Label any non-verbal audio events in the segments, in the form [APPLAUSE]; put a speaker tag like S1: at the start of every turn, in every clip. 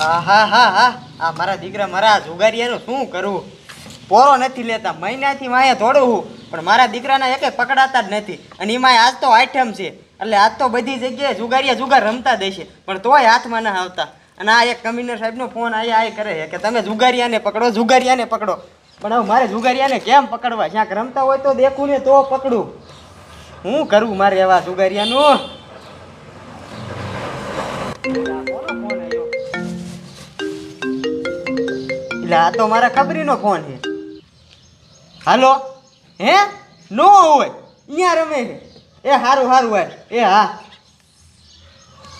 S1: હા હા હા. આ મારા દીકરા મારા જુગારિયાનું શું કરવું પોરો નથી લેતા, મહિનાથી માયા થોડું હું. પણ મારા દીકરાના એકે પકડાતા જ નથી. અને એમાં આજ તો આઈટમ છે. એટલે આજ તો બધી જગ્યાએ જુગારિયા જુગાર રમતા દેશે પણ તોય હાથમાં ના આવતા. અને આ એક કમિશનર સાહેબનો ફોન આયા આ કરે છે કે તમે જુગારિયાને પકડો જુગારિયાને પકડો. પણ હવે મારે જુગારિયાને કેમ પકડવા? ક્યાંક રમતા હોય તો દેખું ને તો પકડું. હું કરવું મારે એવા જુગારિયાનું એટલે આ તો મારા ખબરીનો ફોન છે. હાલો? હે? નો હોય. અહીંયા રમે છે. એ સારું હારું હોય એ હા.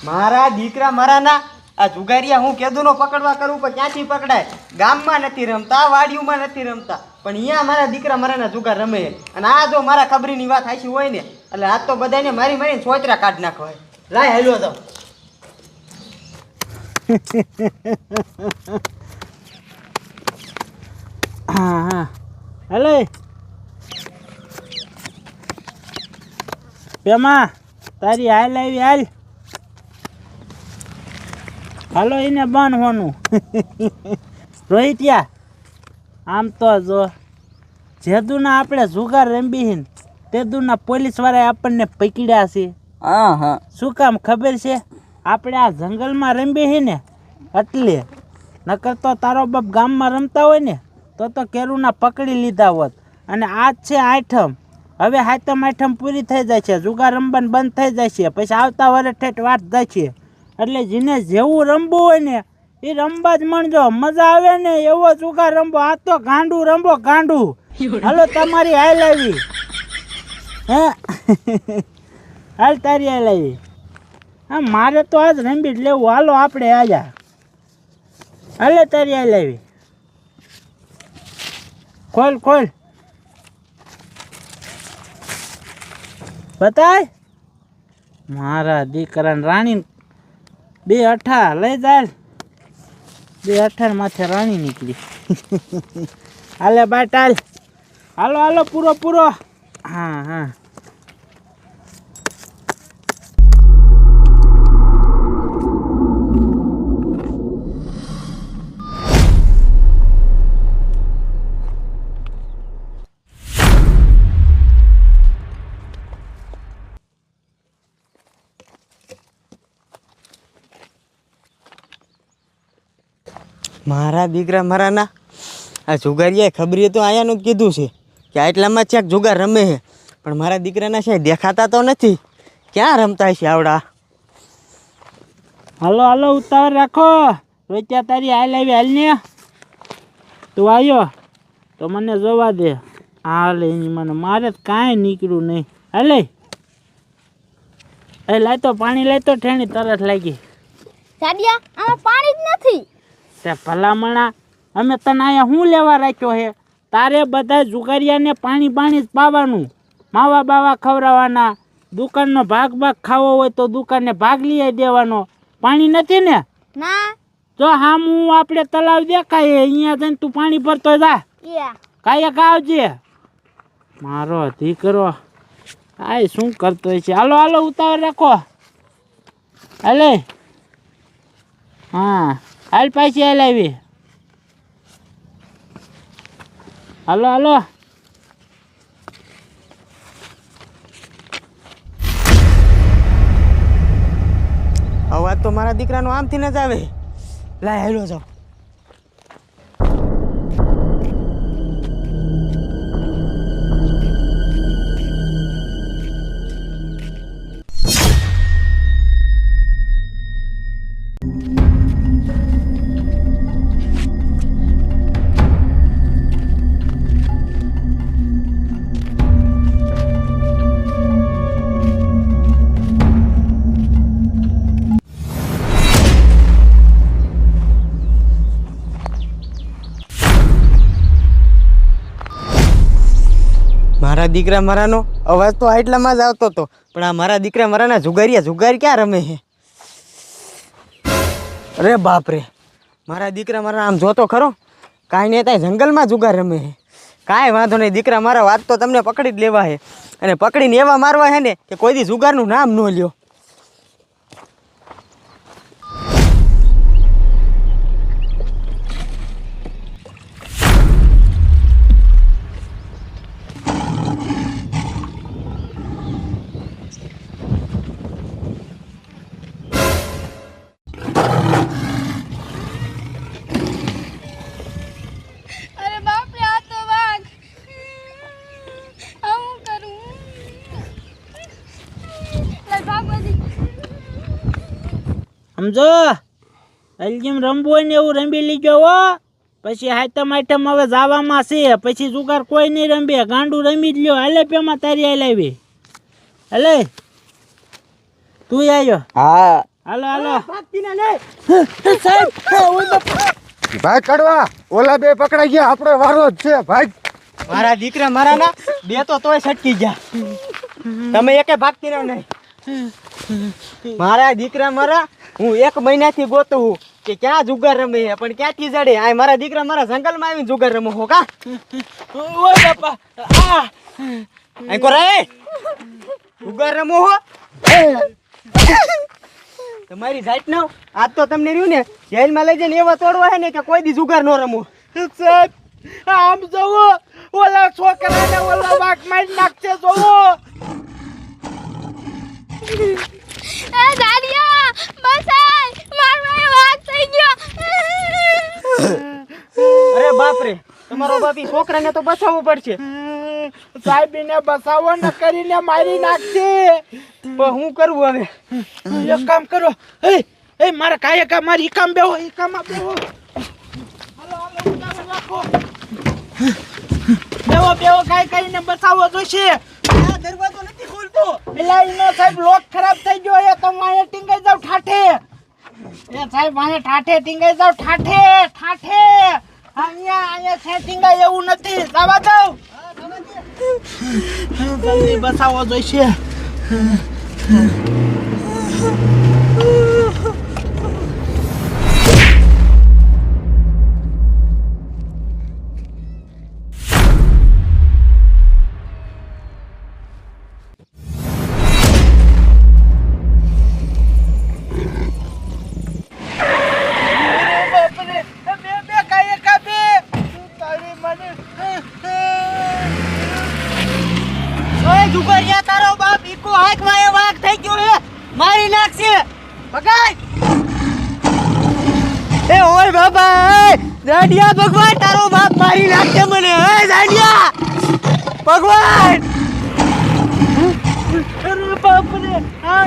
S1: મારા દીકરા મારાના આ જુગારિયા હું કેદુનો પકડવા કરું પણ ક્યાંથી પકડાય? ગામમાં નથી રમતા, વાડીઓમાં નથી રમતા. પણ અહીંયા મારા દીકરા મારાના જુગાર રમે અને આ જો મારા ખબરીની વાત હાચી હોય ને, એટલે આ તો બધાને મારી મારીને છોતરા કાઢ નાખવાય લાય હેલો તો. [LAUGHS]
S2: હા હા. હલે. પેમા તારી હાલ આવી હાલ. હાલો એને બાંધવાનું રોહિત્યા આમ તો જો જેદુના આપણે જુગાર રંબીહીન તેદુના પોલીસવાળાએ આપણને પકડ્યા છે.
S3: હા હા.
S2: શું કામ ખબર છે? આપણે આ જંગલમાં રમીએ ને એટલે. નકર તો તારો બાપ ગામમાં રમતા હોય ને તો તો કેરુના પકડી લીધા હોત. અને આ છે આઠમ. હવે હાથમ આઠમ પૂરી થઈ જાય છે જુગાર રમવાનું બંધ થઈ જાય છે પછી આવતા વરે ઠેઠ વાત જાય છે એટલે જેને જેવું રમવું હોય ને એ રમવા જ મણજો મજા આવે ને એવો જુગાર રમવો. આ તો ગાંડું રમવો ગાંડું. હાલો તમારી હાલ આવી. હે? હાલ તારી હાલ આવી. હા, મારે તો આજ રમી જ લેવું. હાલો, આપણે આજા હાલે તારી હાલ આવી. ખોલ ખોલ. બતાય. મારા દીકરાને રાણી બે અઠા લઈ જાય બે અઠાર માથે રાણી નીકળી. [LAUGHS] હાલે બાટાલ હાલો હાલો, પૂરો પૂરો. હા હા.
S1: મારા દીકરા મારાના આ જુગારીએ ખબરીએ તો આયાનું જ કીધું છે કે આટલામાં ક્યાંક જુગાર રમે છે. પણ મારા દીકરાના છે દેખાતા તો નથી. ક્યાં રમતા છે આવડા?
S2: હાલો હાલો ઉતાવળ રાખો. રોચ્યા તારી હાલ આવી હાલ ને. તું આવ્યો તો મને જોવા દે. હાલે એની મને મારે તો કાંઈ નીકળ્યું નહીં. હાલે. એ લાય તો પાણી લાય તો ઠેણી તરત લાગી.
S4: સાડિયા આમાં પાણી જ
S2: તે ભલામણા. અમે તને અહીંયા શું લેવા રાખ્યો હે તારે બધા જુગારિયાને પાણી પાણી જ પાવાનું. માવા બાવા ખવડાવવાના. દુકાનનો ભાગ ભાગ ખાવો હોય તો દુકાનને ભાગ લઈ દેવાનો. પાણી નથી ને?
S4: ના.
S2: જો હામ હું આપણે તલાવ દેખાય અહીંયા જઈને તું પાણી ભરતો જા. કાંઈ આવજે મારો દીકરો આ શું કરતો હોય છે? હાલો હાલો ઉતાવળ રાખો. હાલે. હા. હાલ પાછી હાલ આવી. હાલો હાલો.
S1: અવાજ તો મારા દીકરાનો આમથી ન જ આવે. લાય હેલો જાઓ. મારા દીકરા મારાનો અવાજ તો આટલામાં જ આવતો હતો, પણ આ મારા દીકરા મારાના જુગારિયા, જુગાર ક્યાં રમે છે? અરે બાપરે, મારા દીકરા મારા આમ જોતો ખરો? કાંઈ નહીં, ત્યાં જંગલમાં જુગાર રમે છે. કાંઈ વાંધો નહીં, દીકરા મારા વાત તો તમને પકડી જ લેવા છે. અને પકડીને એવા મારવા છે ને કે કોઈ દી જુગારનું નામ ન લ્યો.
S2: સમજો? અલજીમ રમવું હોય ને એવું રમી લીજો હો. પછી હાઈટમ આઈટમ હવે જાવામાં છે. પછી જુગાર કોઈ નહીં રમે. ગાંડું રમી જ લ્યો. હાલે પેમાં તારી હાલ આવી. હાલે. તું આવ્યો
S1: હા.
S2: હાલો હાલો.
S3: ભાઈ કડવા ઓલા બે પકડાઈ ગયા. આપણો વારો જ છે ભાઈ
S1: મારા દીકરા મારા ના બે તો તોય છટકી ગયા. તમે એકે ભાગતી રહો નહીં મારા દીકરા મારા હું એક મહિનાથી ગોતું કે ક્યાં જુગાર રમે છે, પણ ક્યાંથી જડે? આ મારા દીકરા મારા જંગલમાં આવીને જુગાર રમો હો, કા?
S2: ઓય બાપા, આ!
S1: અહીં કોરે જુગાર રમો હો. તમારી જાત નો આજ તો તમને રહ્યું ને, જેલમાં લઈ જઈને એવા તોડવા હે ને કે કોઈ દી જુગાર ન રમો.
S2: સાહેબ, આમ જવો ઓલા છોકરાને ઓલા વાઘ મારી નાખશે જોવો
S4: એ દાડિયા બસાય માર ભાઈ વાત થઈ ગયો
S1: અરે બાપ રે તમારો બાપી છોકરાને તો બસાવવું પડશે.
S2: બસાવો ન કરીને મારી નાખશે
S1: પણ હું કરવું હવે?
S2: એક કામ કરો. એ એ મારા કાય કા મારી કામ બેહો એ કામમાં બેહો. હાલો હાલો બેહો બેહો કાઈ કાઈને બસાવો જોશે.
S1: દરવાજો નથી ખોલતો.
S2: એલા એનો સાહેબ લોક ખરાબ થઈ ગયો એ તો મારે ટીંગાઈ જાવ ઠાઠે. એ સાહેબ મારે ઠાઠે ટીંગાઈ જાવ ઠાઠે ઠાઠે. અહીંયા અહીંયા છે ટીંગાઈ એવું નથી. જવા દઉં જલ્દી બસાવો જોઈશે.
S1: ભગાય! એ ઓય બાબા દાડિયા ભગવાન, તારો બાપ મારી નાખશે મને, હે દાડિયા! ભગવાન!
S2: અરે બાપરે આ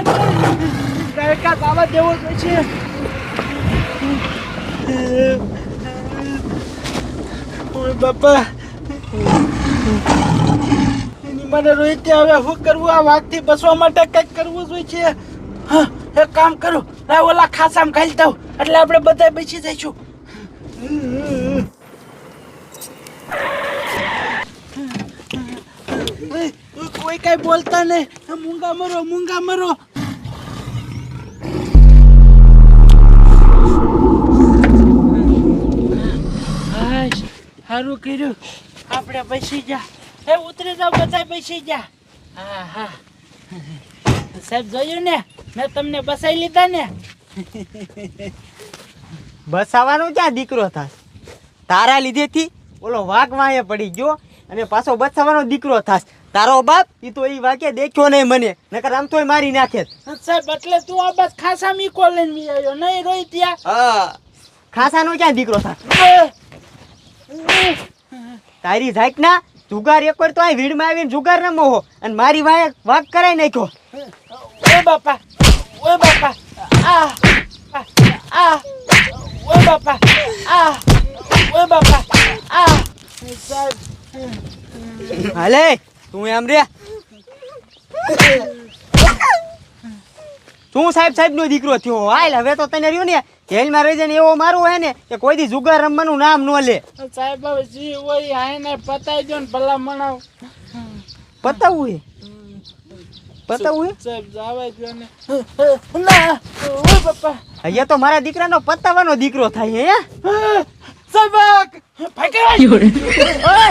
S2: કાંઈ બાબા દાવા છે. ઓય બાપા! મને રોહિત હવે શું કરવું? આ વાઘથી બસવા માટે કંઈક કરવું જોઈએ છે. એક કામ કરું. આ ઓલા ખાસામ ખાઈ દઉં. એટલે આપણે બધા બેસી જઈશું. કોઈ કઈ બોલતા નહીં. મૂંગા મરો મૂંગા મરો. સારું કર્યું. આપણે બેસી જા એ ઉતરી જાવ બધા બેસી જા હા હા. સાહેબ, જોયું ને? મેં તમને બસાઈ લીધા ને. [LAUGHS]
S1: બસાવાનો ક્યાં દીકરો થાસ તારા લીધેથી ઓલો વાઘ વાંહે પડી ગયો અને પાછો બસાવાનો દીકરો થાસ તારો બાપ એ તો એ વાકે દેખ્યો નહીં મને નકર આમ તોય મારી નાખે.
S2: સાહેબ એટલે તું આ બસ ખાસા મીકો લઈને મી આવ્યો નહીં રોઈ ત્યાં?
S1: હા. ખાસાનો ક્યાં દીકરો થાસ તારી જાત ના જુગાર એક વાર તો અહીં વીડમાં આવીને જુગાર રમો હો અને મારી વાય વાઘ કરાઈ નાખ્યો.
S2: ઓય બાપા ઓય બાપા આ આ, ઓય બાપા આ ઓય બાપા આ
S1: હાલે તું એમ રે તું સાહેબ સાહેબ નો દીકરો થયો. હાલ હવે તો તને રહ્યું ને. જેલમાં રહી જાય એવો મારું હોય ને કે કોઈ દી જુગાર રમવાનું નામ ન લે.
S2: સાહેબ જી હોય આને પતાઈ દો ને ભલા મણાવ
S1: પતાવું હે? પતાવું હે
S2: સાહેબ જાવા દો ને. ના. ઓય બાપા
S1: અહીંયા તો મારા દીકરાનો પતાવાનો દીકરો થાય હે
S2: સાહેબ ભાગી
S1: ઓય!